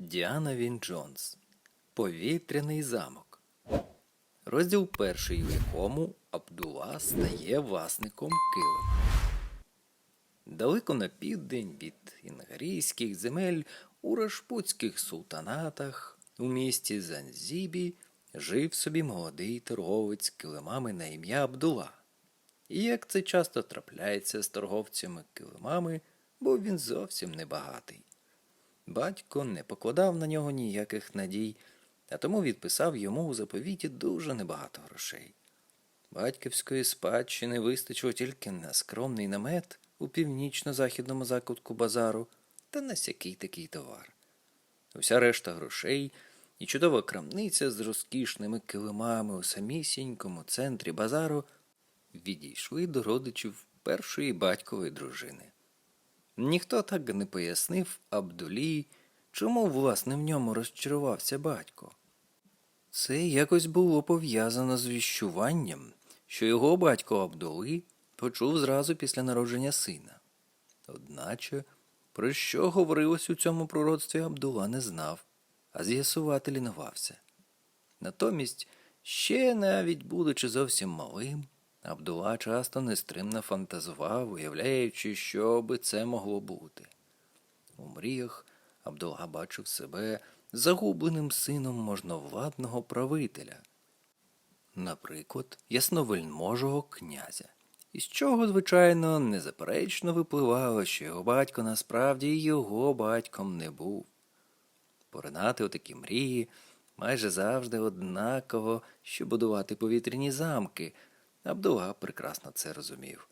Діана Він Джонс. Повітряний замок. Розділ перший, в якому Абдула стає власником Килима. Далеко на південь від інгарійських земель у рашпутських султанатах у місті Занзібі жив собі молодий торговець килимами на ім'я Абдула. І як це часто трапляється з торговцями килимами, був він зовсім небагатий. Батько не покладав на нього ніяких надій, а тому відписав йому у заповіті дуже небагато грошей. Батьківської спадщини вистачило тільки на скромний намет у північно-західному закутку базару та на сякий такий товар. Уся решта грошей і чудова крамниця з розкішними килимами у самісінькому центрі базару відійшли до родичів першої батькової дружини. Ніхто так не пояснив Абдулі, чому власне в ньому розчарувався батько. Це якось було пов'язано з віщуванням, що його батько Абдули почув зразу після народження сина. Одначе, про що говорилось у цьому пророцтві Абдула не знав, а з'ясувати лінувався. Натомість, ще навіть будучи зовсім малим, Абдула часто нестримно фантазував, уявляючи, що би це могло бути. У мріях Абдула бачив себе загубленим сином можновладного правителя, наприклад, ясновельможого князя, із чого, звичайно, незаперечно випливало, що його батько насправді його батьком не був. Поринати у такі мрії майже завжди однаково, що будувати повітряні замки. Абдула прекрасно це розумів.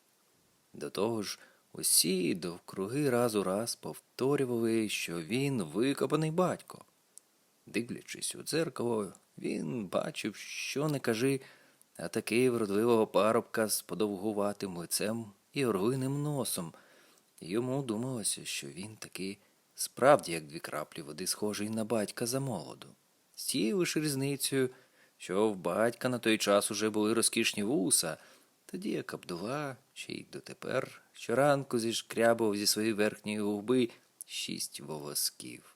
До того ж, усі довкруги раз у раз повторювали, що він викопаний батько. Дивлячись у дзеркало, він бачив, що не кажи, а такий вродливого парубка з подовгуватим лицем і орлиним носом. Йому думалося, що він таки справді, як дві краплі води, схожий на батька за молоду. З тією лише різницею, що в батька на той час уже були розкішні вуса, тоді як Абдула, ще й дотепер, щоранку зішкрябував зі своєї верхньої губи шість волосків.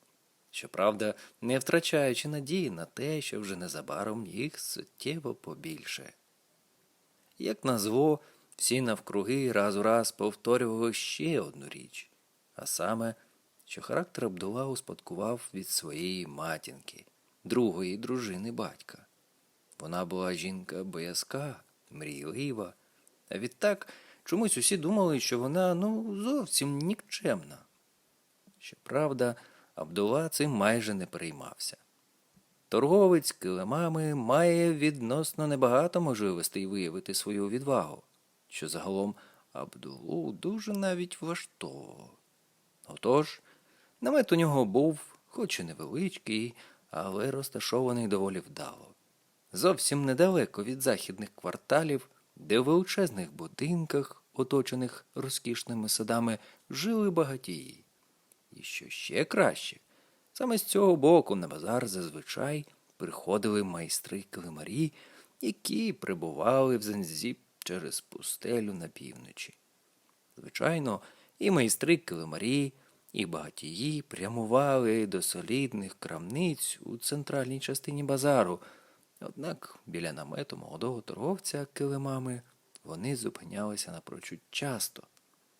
Щоправда, не втрачаючи надії на те, що вже незабаром їх суттєво побільше. Як назло, всі навкруги раз у раз повторювали ще одну річ, а саме, що характер Абдула успадкував від своєї матінки, другої дружини батька. Вона була жінка боязка, мрійлива, а відтак чомусь усі думали, що вона ну зовсім нікчемна. Щоправда, Абдула цим майже не переймався. Торговець килимами має відносно небагато можливостей виявити свою відвагу, що загалом Абдулу дуже навіть влаштовував. Отож, намет у нього був, хоч і невеличкий, але розташований доволі вдало. Зовсім недалеко від західних кварталів, де в величезних будинках, оточених розкішними садами, жили багатії. І що ще краще, саме з цього боку на базар зазвичай приходили майстри килимарі, які прибували в Занзіб через пустелю на півночі. Звичайно, і майстри килимарі, і багатії прямували до солідних крамниць у центральній частині базару. Однак біля намету молодого торговця килимами вони зупинялися напрочуд часто,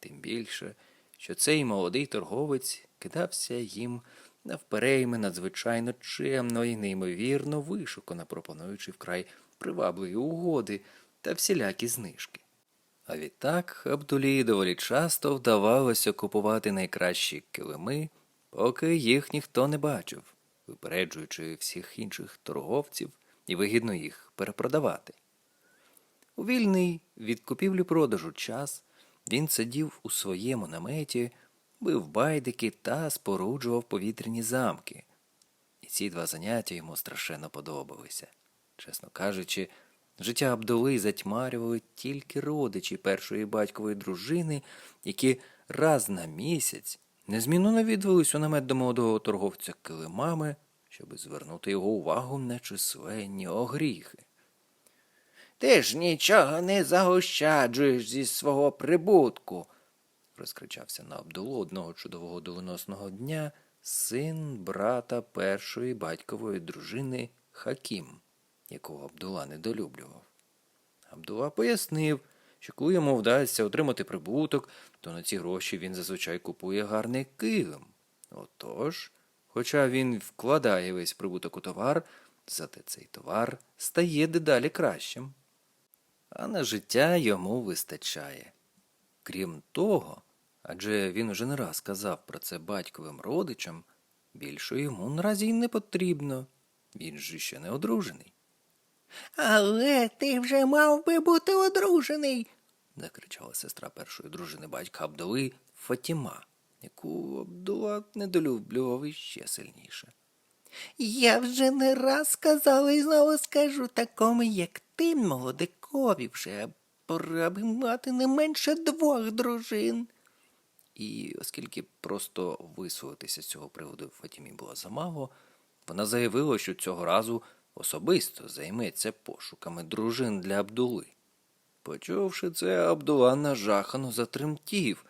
тим більше, що цей молодий торговець кидався їм навперейми надзвичайно чемно і неймовірно вишукано, пропонуючи вкрай привабливі угоди та всілякі знижки. А відтак Абдулі доволі часто вдавалося купувати найкращі килими, поки їх ніхто не бачив, випереджуючи всіх інших торговців і вигідно їх перепродавати. У вільний від купівлі-продажу час він сидів у своєму наметі, бив байдики та споруджував повітряні замки. І ці два заняття йому страшенно подобалися. Чесно кажучи, життя Абдули затьмарювали тільки родичі першої батькової дружини, які раз на місяць незмінно навідувались у намет до молодого торговця килимами, щоби звернути його увагу на численні огріхи. Ти ж нічого не заощаджуєш зі свого прибутку, розкричався на Абдулу одного чудового доленосного дня син брата першої батькової дружини Хакім, якого Абдула недолюблював. Абдула пояснив, що коли йому вдасться отримати прибуток, то на ці гроші він зазвичай купує гарний килим. Отож, хоча він вкладає весь прибуток у товар, зате цей товар стає дедалі кращим. А на життя йому вистачає. Крім того, адже він уже не раз казав про це батьковим родичам, більше йому наразі й не потрібно. Він же ще не одружений. Але ти вже мав би бути одружений. закричала сестра першої дружини батька Абдули Фатіма, яку Абдула недолюблював іще сильніше. Я вже не раз сказала і знову скажу такому, як ти, молодикові, вже пора би мати не менше двох дружин. І оскільки просто висловитися з цього приводу Фатімі було замало, вона заявила, що цього разу особисто займеться пошуками дружин для Абдули. Почувши це, Абдула нажахано затремтів.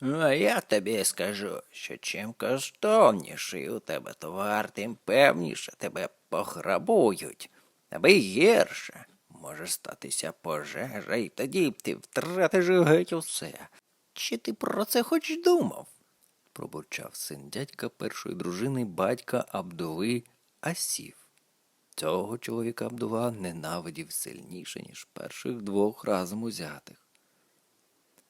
А я тобі скажу, що чим коштовніший у тебе товар, тим певніше тебе пограбують. Аби гірше може статися пожежа, і тоді ти втратиш геть усе. Чи ти про це хоч думав? пробурчав син дядька першої дружини батька Абдули Асів. Цього чоловіка Абдула ненавидів сильніше, ніж перших двох разом узятих.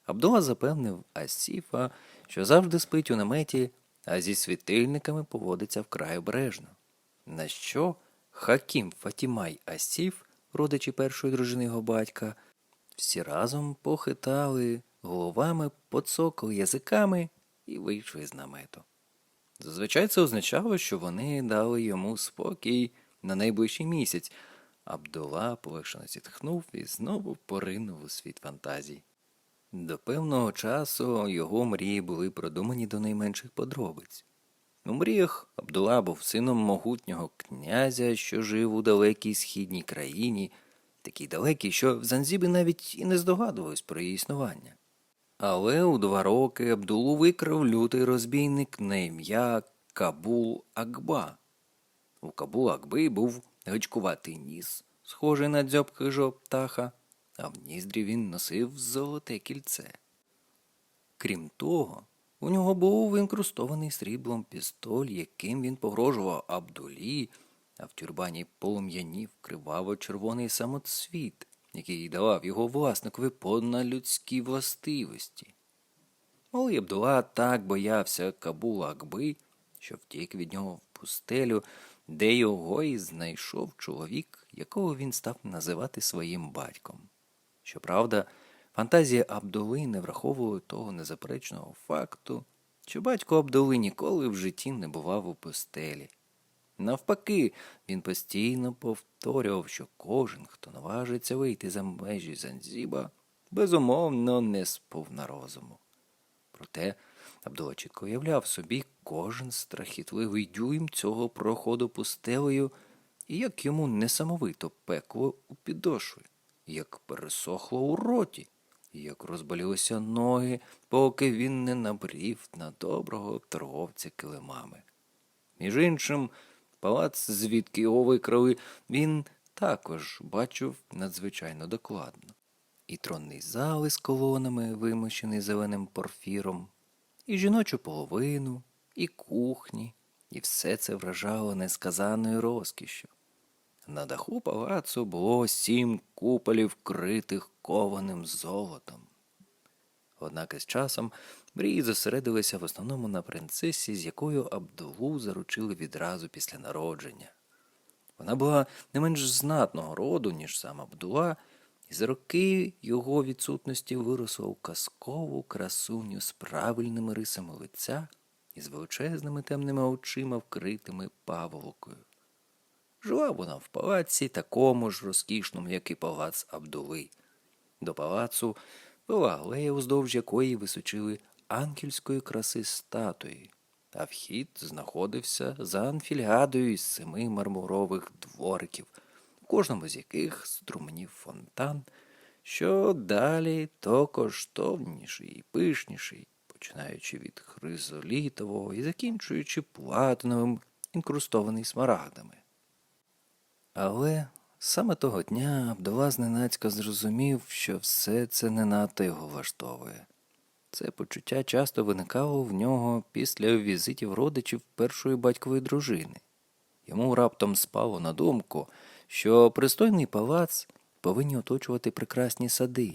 Абдула запевнив Асіфа, що завжди спить у наметі, а зі світильниками поводиться вкрай обережно. На що Хакім Фатімай Асіф, родичі першої дружини його батька, всі разом похитали головами, поцокали язиками і вийшли з намету. Зазвичай це означало, що вони дали йому спокій на найближчий місяць. Абдула полегшено зітхнув і знову поринув у світ фантазій. До певного часу його мрії були продумані до найменших подробиць. У мріях Абдула був сином могутнього князя, що жив у далекій східній країні, такій далекій, що в Занзібі навіть і не здогадувались про її існування. Але у два роки Абдулу викрав лютий розбійник на ім'я Кабул Акба. У Кабул Акби був гачкуватий ніс, схожий на дзьоб хижого птаха, а в ніздрі він носив золоте кільце. Крім того, у нього був інкрустований сріблом пістоль, яким він погрожував Абдулі, а в тюрбані полум'янів криваво червоний самоцвіт, який давав його власникові понналюдські властивості. Малий Абдула так боявся Кабула Акби, що втік від нього в пустелю, де його і знайшов чоловік, якого він став називати своїм батьком. Щоправда, фантазія Абдули не враховувала того незаперечного факту, що батько Абдули ніколи в житті не бував у пустелі. Навпаки, він постійно повторював, що кожен, хто наважиться вийти за межі Занзіба, безумовно не сповна розуму. Проте Абдула чітко уявляв собі кожен страхітливий дюйм цього проходу пустелею, і як йому несамовито пекло у підошві, як пересохло у роті, як розболілися ноги, поки він не набрів на доброго торговця килимами. Між іншим, палац, звідки його викрали, він також бачив надзвичайно докладно. І тронний зал із колонами, вимощений зеленим порфіром, і жіночу половину, і кухні, і все це вражало несказаною розкішшю. На даху палацу було сім куполів, вкритих кованим золотом. Однак із часом мрії зосередилися в основному на принцесі, з якою Абдулу заручили відразу після народження. Вона була не менш знатного роду, ніж сам Абдула, і за роки його відсутності виросла у казкову красуню з правильними рисами лиця і з величезними темними очима, вкритими паволокою. Жила вона в палаці такому ж розкішному, як і палац Абдули. До палацу була алея, уздовж якої височили ангельської краси статуї, а вхід знаходився за анфільгадою із семи мармурових двориків, у кожному з яких струменів фонтан, що далі то коштовніший і пишніший, починаючи від хризолітового і закінчуючи платиновим, інкрустований смарагдами. Але саме того дня Абдула зненацька зрозумів, що все це не надто його влаштовує. Це почуття часто виникало в нього після візитів родичів першої батькової дружини. Йому раптом спало на думку, що пристойний палац повинні оточувати прекрасні сади.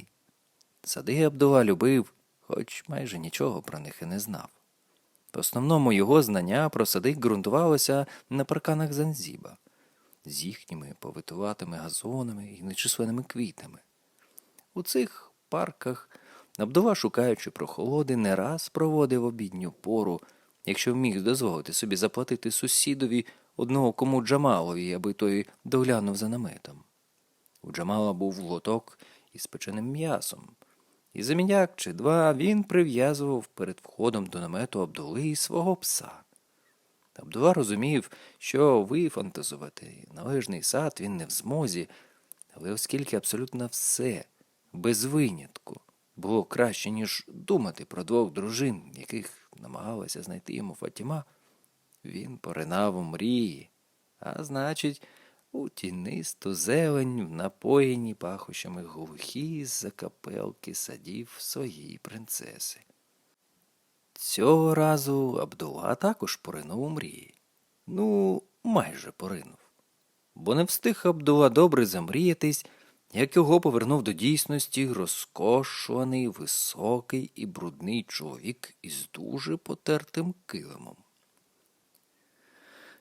Сади Абдула любив, хоч майже нічого про них і не знав. В основному його знання про сади ґрунтувалося на парканах Занзіба з їхніми повитуватими газонами і нечисленними квітами. У цих парках Абдула, шукаючи прохолоди, не раз проводив обідню пору, якщо міг дозволити собі заплатити сусідові одного кому Джамалові, аби той доглянув за наметом. У Джамала був лоток із печеним м'ясом, і за чи два він прив'язував перед входом до намету Абдули свого пса. Абдула розумів, що вифантазувати належний сад він не в змозі, але оскільки абсолютно все, без винятку, було краще, ніж думати про двох дружин, яких намагалася знайти йому Фатіма, він поринав у мрії, а значить, у тінисту зелень, в напоєні пахощами глухі закапелки садів своєї принцеси. Цього разу Абдула також поринув у мрії. Ну, майже поринув. Бо не встиг Абдула добре замріятись, як його повернув до дійсності розкошуваний, високий і брудний чоловік із дуже потертим килимом.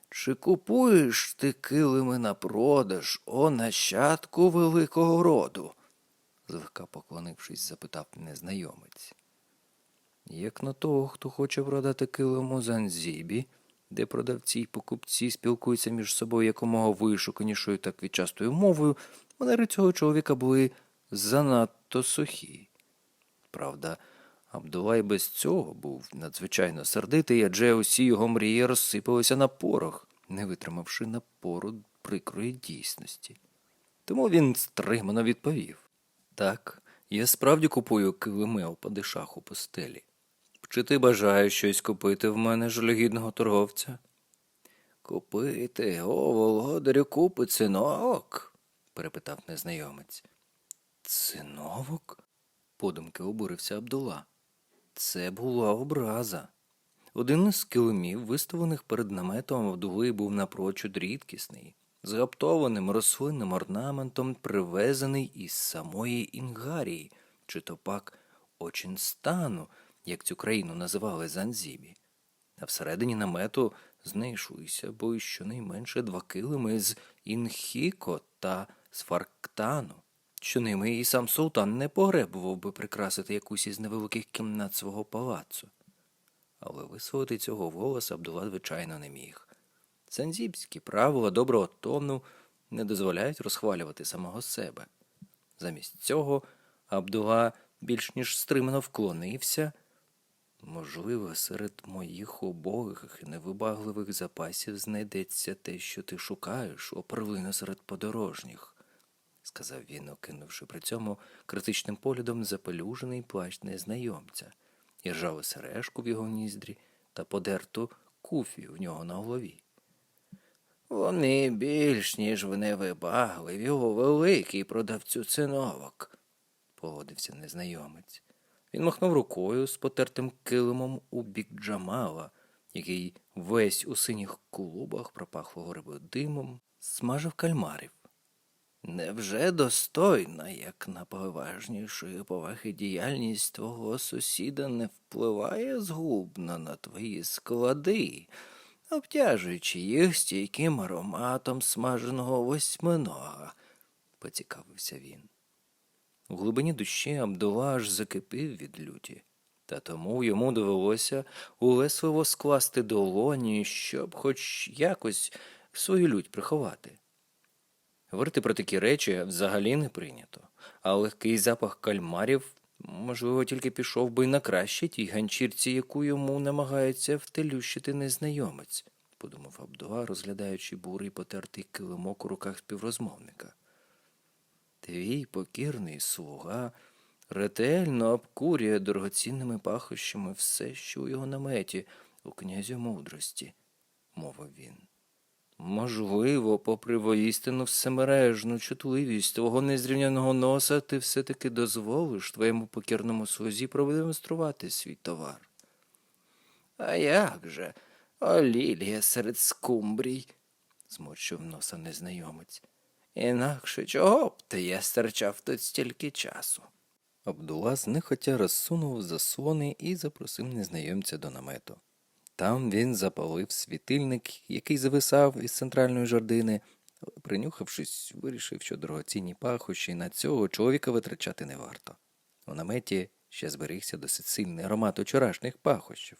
Чи купуєш ти килими на продаж, о нащадку великого роду? злегка поклонившись, запитав незнайомець. Як на того, хто хоче продати килим у Занзібі, де продавці й покупці спілкуються між собою якомога вишуканішою та квітчастою мовою, манери цього чоловіка були занадто сухі. Правда, Абдула й без цього був надзвичайно сердитий, адже усі його мрії розсипалися на порох, не витримавши напору прикрої дійсності. Тому він стримано відповів. Так, я справді купую килими у падишаху постелі. Чи ти бажаєш щось купити в мене жалюгідного торговця? Купити, о, володарю, купи циновок? перепитав незнайомець. Циновок? подумки обурився Абдула. Це була образа. Один із килимів, виставлених перед наметом Абдули, був напрочуд рідкісний, з гаптованим рослинним орнаментом, привезений із самої Інгарії, чи то пак Очинстану, як цю країну називали Занзібі. А всередині намету знайшлися, бо щонайменше два килими з Інхіко та з Фарктану, що ними і сам султан не погребував би прикрасити якусь із невеликих кімнат свого палацу. Але висловити цього волоса Абдула, звичайно, не міг. Занзібські правила доброго тону не дозволяють розхвалювати самого себе. Замість цього Абдула більш ніж стримано вклонився. Можливо, серед моїх убогих і невибагливих запасів знайдеться те, що ти шукаєш, о серед подорожніх, сказав він, окинувши при цьому критичним поглядом запелюжений плащ незнайомця, і ржаву сережку в його ніздрі та подерту куфію в нього на голові. Вони більш ніж вони вибагливі, о великий продавцю циновок, погодився незнайомець. Він махнув рукою з потертим килимом у бік Джамала, який весь у синіх клубах пропахлого рибою димом, смажив кальмарів. Невже достойна, як на поважнішої поваги діяльність твого сусіда не впливає згубно на твої склади, обтяжуючи їх стійким ароматом смаженого восьминога? поцікавився він. У глибині душі Абдула аж закипів від люті, та тому йому довелося улесливо скласти долоні, щоб хоч якось свою лють приховати. Говорити про такі речі взагалі не прийнято, а легкий запах кальмарів, можливо, тільки пішов би на краще тій ганчірці, яку йому намагається втелющити незнайомець, подумав Абдула, розглядаючи бурий потертий килимок у руках співрозмовника. Твій покірний слуга ретельно обкурює дорогоцінними пахощами все, що у його наметі, у князя мудрості, мовив він. Можливо, попри воістину всемережну чутливість твого незрівняного носа, ти все-таки дозволиш твоєму покірному слузі продемонструвати свій товар. А як же, о лілія серед скумбрій, зморщив носа незнайомець. Інакше чого б ти я стерчав тут стільки часу? Абдулас нехотя розсунув заслони і запросив незнайомця до намету. Там він запалив світильник, який зависав із центральної жардини. Принюхавшись, вирішив, що дорогоцінні пахощі на цього чоловіка витрачати не варто. У наметі ще зберігся досить сильний аромат вчорашніх пахощів.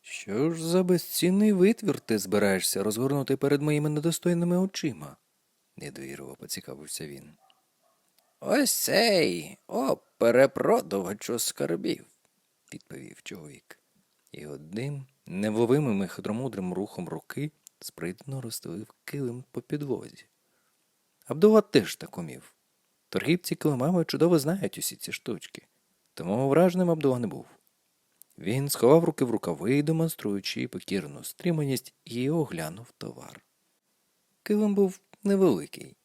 Що ж за безцінний витвір ти збираєшся розгорнути перед моїми недостойними очима? Недовірливо поцікавився він. Ось цей, о, перепродувачу скарбів, відповів чоловік. І одним невловимим і хитромудрим рухом руки спритно розстелив килим по підлозі. Абдула теж так умів. Торгівці килимами чудово знають усі ці штучки, тому враженим Абдула не був. Він сховав руки в рукави, демонструючи покірну стриманість, і оглянув товар. Килим був невеликий.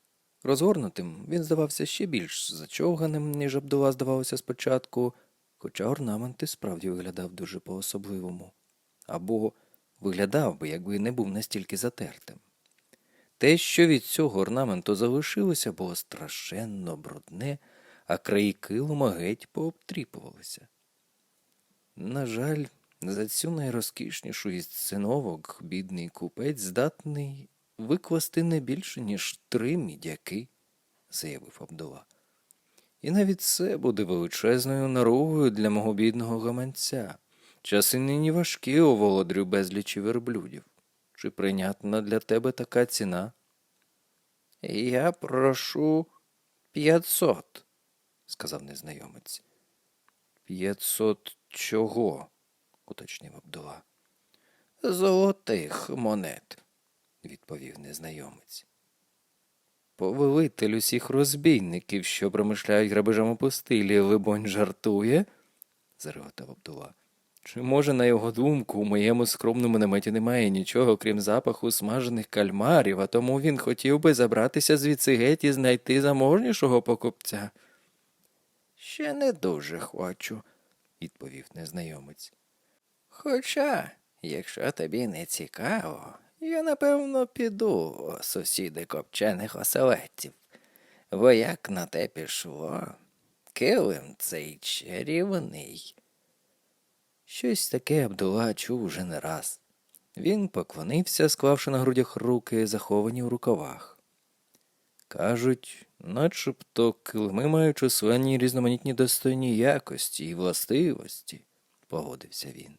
Розгорнутим він здавався ще більш зачовганим, ніж Абдула здавалося спочатку, хоча орнамент і справді виглядав дуже по-особливому. Або виглядав би, якби не був настільки затертим. Те, що від цього орнаменту залишилося, було страшенно брудне, а краї килима геть пообтріпувалися. На жаль, за цю найрозкішнішу із циновок бідний купець здатний викласти не більше, ніж три мідяки, заявив Абдула. І навіть це буде величезною наругою для мого бідного гаманця. Часи нині важкі, о володарю безлічі верблюдів. Чи прийнятна для тебе така ціна? Я прошу п'ятсот, сказав незнайомець. П'ятсот чого? уточнив Абдула. Золотих монет, відповів незнайомець. Повелитель усіх розбійників, що промишляють грабежами пустилі, либонь, жартує? зареготав Абдула. Чи може, на його думку, у моєму скромному наметі немає нічого, крім запаху смажених кальмарів, а тому він хотів би забратися звідси геть і знайти заможнішого покупця? Ще не дуже хочу, відповів незнайомець. Хоча, якщо тобі не цікаво, я напевно піду, сусіди копчених оселедців. Бо як на те пішло, килим цей чарівний. Щось таке Абдула чув уже не раз. Він поклонився, склавши на грудях руки, заховані в рукавах. Кажуть, начебто килими мають численні різноманітні достойні якості і властивості, погодився він.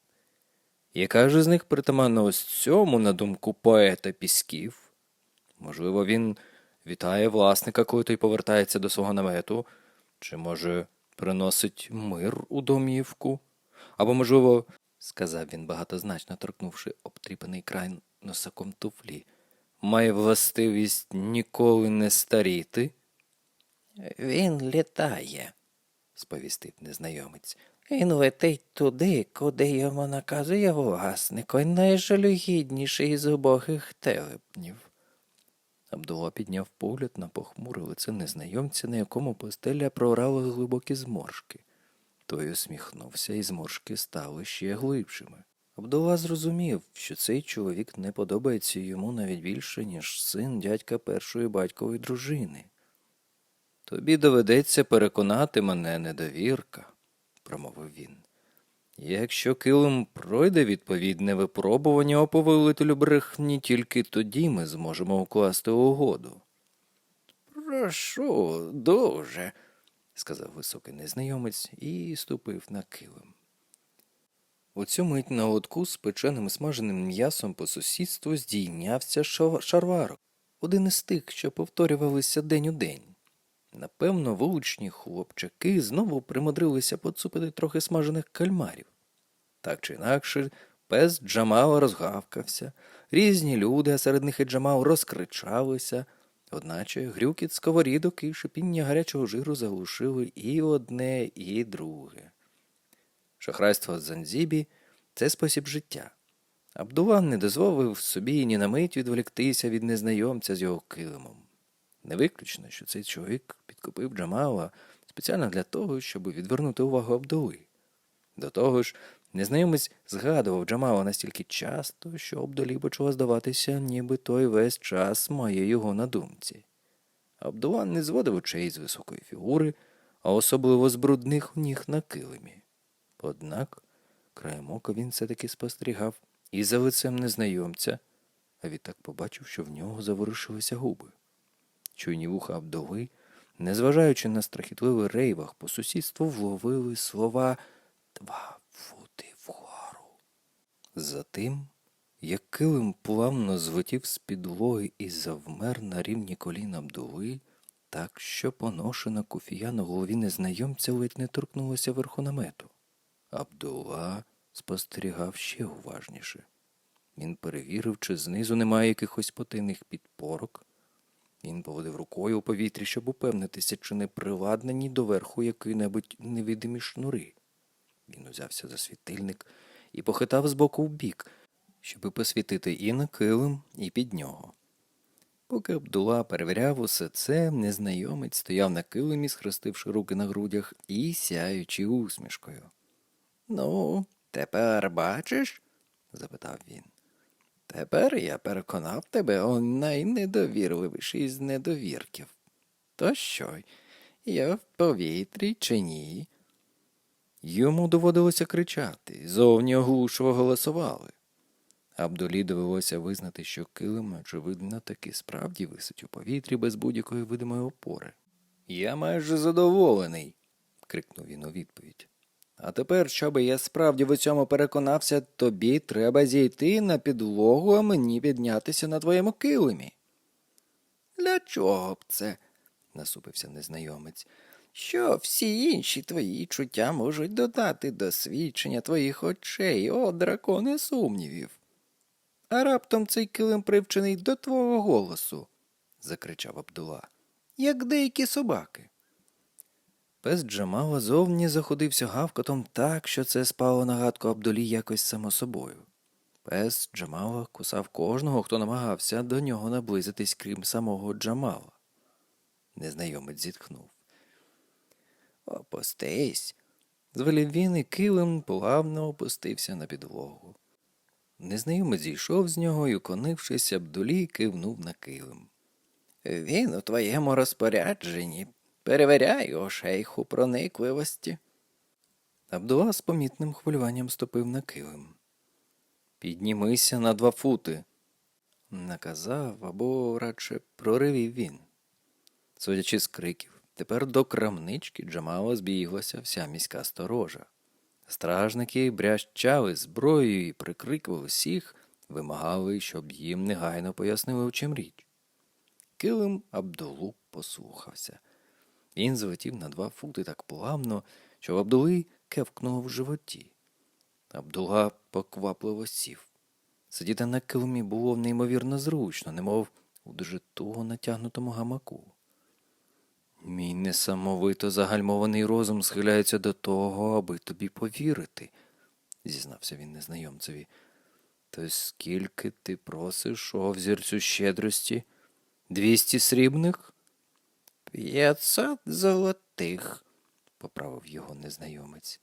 Яка ж з них притаманна ось цьому, на думку поета Пісків? Можливо, він вітає власника, коли той повертається до свого намету, чи, може, приносить мир у домівку? Або, можливо, сказав він, багатозначно торкнувши обтріпаний край носаком туфлі, має властивість ніколи не старіти? Він літає, сповістив незнайомець. Він летить туди, куди йому наказує власник, ой найжалюгідніший із убогих телепнів. Абдула підняв погляд на похмуре лице незнайомця, на якому постеля прорала глибокі зморшки. Той усміхнувся, і зморшки стали ще глибшими. Абдула зрозумів, що цей чоловік не подобається йому навіть більше, ніж син дядька першої батькової дружини. Тобі доведеться переконати мене, недовірка, промовив він. Якщо килим пройде відповідне випробування о повелителю брехні, тільки тоді ми зможемо укласти угоду. Прошу дуже, сказав високий незнайомець і ступив на килим. У цю мить на лотку з печеним смаженим м'ясом по сусідству здійнявся шарварок, один із тих, що повторювалися день у день. Напевно, вуличні хлопчаки знову примудрилися поцупити трохи смажених кальмарів. Так чи інакше, пес Джамала розгавкався, різні люди, а серед них і Джамал розкричалися, Одначе грюкіт сковорідок і шипіння гарячого жиру заглушили і одне, і друге. Шахрайство Занзібі це спосіб життя. Абдулла не дозволив собі ні на мить відволіктися від незнайомця з його килимом. Не виключно, що цей чоловік підкупив Джамала спеціально для того, щоб відвернути увагу Абдули. До того ж, незнайомець згадував Джамала настільки часто, що Абдулі почало здаватися, ніби той весь час має його на думці. Абдула не зводив очей з високої фігури, а особливо з брудних ніг на килимі. Однак краєм ока він все-таки спостерігав і за лицем незнайомця, а відтак побачив, що в нього заворушилися губи. Чуйні вуха Абдули, незважаючи на страхітливий рейвах по сусідству, вловили слова два фути вгору. Затим, як килим плавно злетів з підлоги і завмер на рівні колін Абдули, так що поношена куфія на голові незнайомця ледь не торкнулася верху намету. Абдула спостерігав ще уважніше. Він перевірив, чи знизу немає якихось потайних підпорок. Він поводив рукою у повітрі, щоб упевнитися, чи не приладнені доверху які-небудь невидимі шнури. Він узявся за світильник і похитав з боку в бік, щоби посвітити і на килим, і під нього. Поки Абдула перевіряв усе це, незнайомець стояв на килимі, схрестивши руки на грудях і сяючи усмішкою. Ну, тепер бачиш? запитав він. Тепер я переконав тебе, о найнедовірливіший з недовірків. То що, я в повітрі чи ні? Йому доводилося кричати, зовні оглушливо голосували. Абдулі довелося визнати, що килим, очевидно, таки справді висить у повітрі без будь-якої видимої опори. Я майже задоволений, крикнув він у відповідь. А тепер, щоби я справді в цьому переконався, тобі треба зійти на підлогу, а мені піднятися на твоєму килимі. Для чого б це? насупився незнайомець. Що всі інші твої чуття можуть додати до свідчення твоїх очей, о, драконе сумнівів. А раптом цей килим привчений до твого голосу, закричав Абдула, як деякі собаки. Пес Джамала зовні заходився гавкотом так, що це спало на гадку Абдулі якось само собою. Пес Джамала кусав кожного, хто намагався до нього наблизитись, крім самого Джамала. Незнайомець зітхнув. Опустись. Звелів він і килим плавно опустився на підлогу. Незнайомець зійшов з нього і, уклонившись, Абдулі кивнув на килим. Він у твоєму розпорядженні. Перевіряй, о шейху проникливості. Абдула з помітним хвилюванням ступив на килим. Піднімися на два фути, наказав або радше проривів він. Судячи з криків, тепер до крамнички Джамала збіглася вся міська сторожа. Стражники брящали зброєю і прикрикували всіх, вимагали, щоб їм негайно пояснили, в чим річ. Килим Абдулу послухався. Він злетів на два фути так плавно, що в Абдули кевкнуло в животі. Абдула поквапливо сів. Сидіти на килимі було неймовірно зручно, немов у дуже туго натягнутому гамаку. Мій несамовито загальмований розум схиляється до того, аби тобі повірити, зізнався він незнайомцеві. То скільки ти просиш о взірцю щедрості? Двісті срібних? П'ятсот золотих, поправив його незнайомець.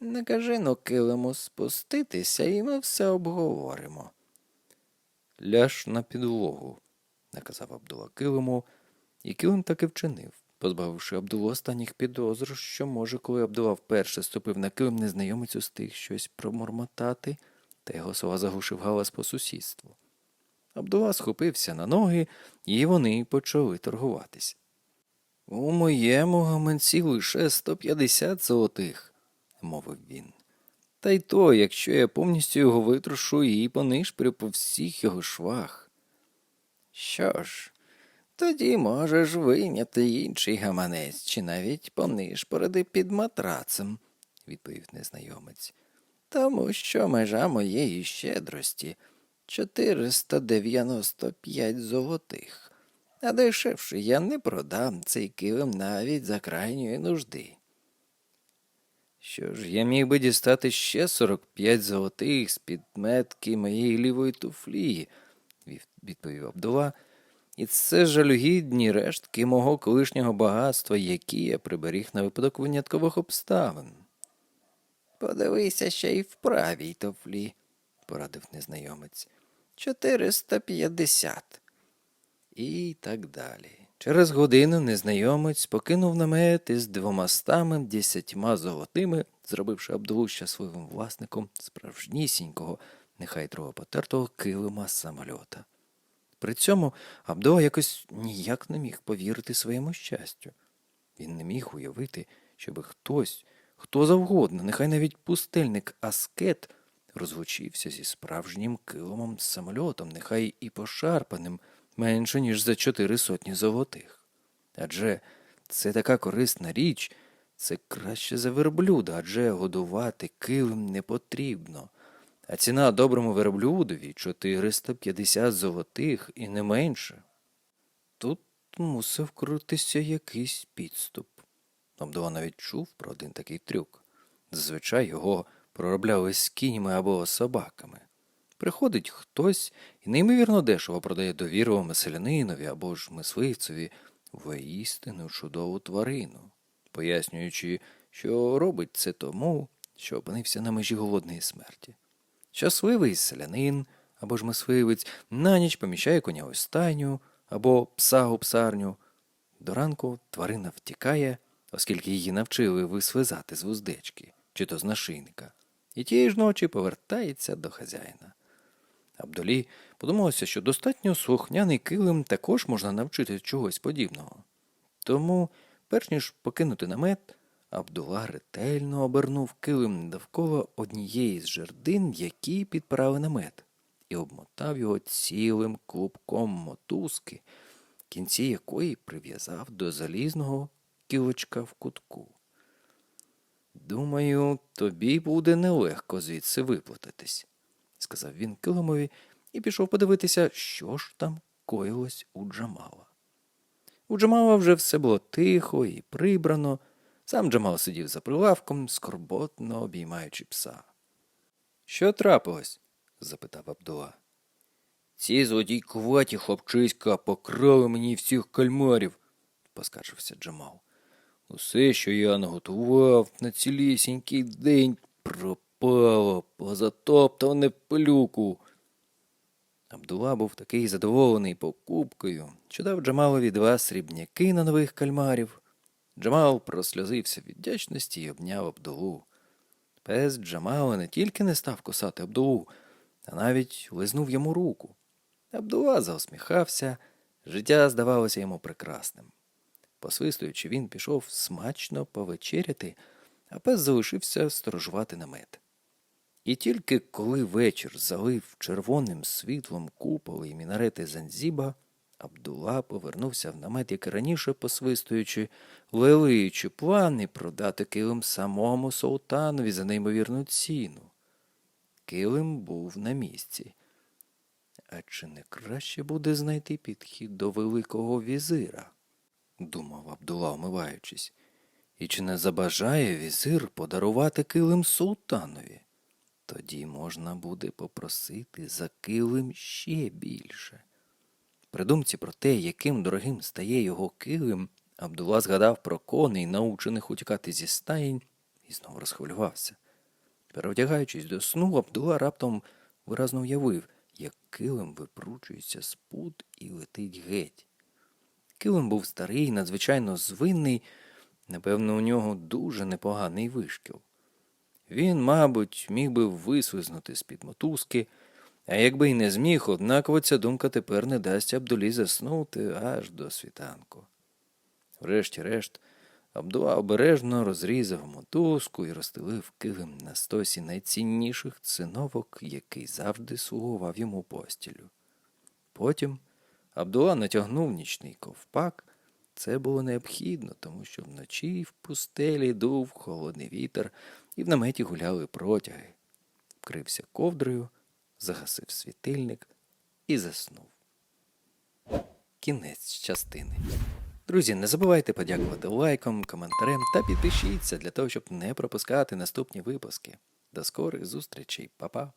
Накажи но килиму спуститися, і ми все обговоримо. Ляж на підлогу, наказав Абдула килиму, і килим так і вчинив, позбавивши Абдулу останніх підозр, що, може, коли Абдула вперше ступив на килим, незнайомець устиг щось промормотати, та його слова заглушив галас по сусідству. Абдула схопився на ноги, і вони почали торгуватись. У моєму гаманці лише 150 золотих, мовив він. Та й то, якщо я повністю його витрушу і понишпрю по всіх його швах. Що ж, тоді можеш вийняти інший гаманець чи навіть понишпорити під матрацем, відповів незнайомець. Тому що межа моєї щедрості 495 золотих. А дешевше я не продам цей килим навіть за крайньої нужди. Що ж, я міг би дістати ще 45 золотих з під метки моєї лівої туфлі, відповів Абдула. І це жалюгідні рештки мого колишнього багатства, які я приберіг на випадок виняткових обставин. Подивися ще й в правій туфлі, порадив незнайомець. 450. І так далі. Через годину незнайомець покинув намет із двомастами десятьма золотими, зробивши Абдулу щасливим власником справжнісінького, нехай трохи потертого килима самольота. При цьому Абдула якось ніяк не міг повірити своєму щастю. Він не міг уявити, щоби хтось, хто завгодно, нехай навіть пустельник Аскет, розлучився зі справжнім килимом самольотом, нехай і пошарпаним, менше, ніж за чотири сотні золотих. Адже це така корисна річ, це краще за верблюда, адже годувати килим не потрібно. А ціна доброму верблюдові 450 золотих і не менше. Тут мусив крутися якийсь підступ. Абдула навіть чув про один такий трюк. Зазвичай його проробляли з кіньми або собаками. Приходить хтось і неймовірно дешево продає довірливому селянинові або ж мисливцеві воістину чудову тварину, пояснюючи, що робить це тому, що опинився на межі голодної смерті. Щасливий селянин або ж мисливець на ніч поміщає коня у стайню або пса у псарню. До ранку тварина втікає, оскільки її навчили вислизати з вуздечки чи то з нашийника, і тієї ж ночі повертається до хазяїна. Абдолі подумалося, що достатньо слухняний килим також можна навчити чогось подібного. Тому, перш ніж покинути намет, Абдула ретельно обернув килим довкола однієї з жердин, які підпирали намет, і обмотав його цілим клубком мотузки, кінці якої прив'язав до залізного кілочка в кутку. Думаю, тобі буде нелегко звідси виплатитись, сказав він килимові і пішов подивитися, що ж там коїлось у Джамала. У Джамала вже все було тихо і прибрано. Сам Джамал сидів за прилавком, скорботно обіймаючи пса. Що трапилось? запитав Абдула. Ці злодій куваті хлопчиська покрали мені всіх кальмарів, поскаржився Джамал. Усе, що я наготував на цілісінький день, пропало, позатоптане в пилюку. Абдула був такий задоволений покупкою, що дав Джамалові два срібняки на нових кальмарів. Джамал просльозився від вдячності і обняв Абдулу. Пес Джамала не тільки не став кусати Абдулу, а навіть лизнув йому руку. Абдула заусміхався, життя здавалося йому прекрасним. Посвистуючи, він пішов смачно повечеряти, а пес залишився сторожувати намет. І тільки коли вечір залив червоним світлом куполи і мінарети Занзіба, Абдула повернувся в намет, як раніше посвистуючи, лелиючи плани продати килим самому султанові за неймовірну ціну. Килим був на місці. А чи не краще буде знайти підхід до Великого візира? думав Абдула, омиваючись. І чи не забажає візир подарувати килим султанові? Тоді можна буде попросити за килим ще більше. При думці про те, яким дорогим стає його килим, Абдула згадав про коней, научених утікати зі стаєнь, і знову розхвилювався. Перевдягаючись до сну, Абдула раптом виразно уявив, як килим випручується з пут і летить геть. Килим був старий, надзвичайно звинний, напевно, у нього дуже непоганий вишкіл. Він, мабуть, міг би вислизнути з-під мотузки, а якби й не зміг, однаково ця думка тепер не дасть Абдулі заснути аж до світанку. Врешті-решт, Абдуа обережно розрізав мотузку і розстелив килим на стосі найцінніших циновок, який завжди слугував йому постілю. Потім Абдула натягнув нічний ковпак. Це було необхідно, тому що вночі в пустелі дув холодний вітер, і в наметі гуляли протяги. Вкрився ковдрою, загасив світильник і заснув. кінець частини. Друзі, не забувайте подякувати лайком, коментарем та підпишіться для того, щоб не пропускати наступні випуски. До скорих зустрічей, Па-па!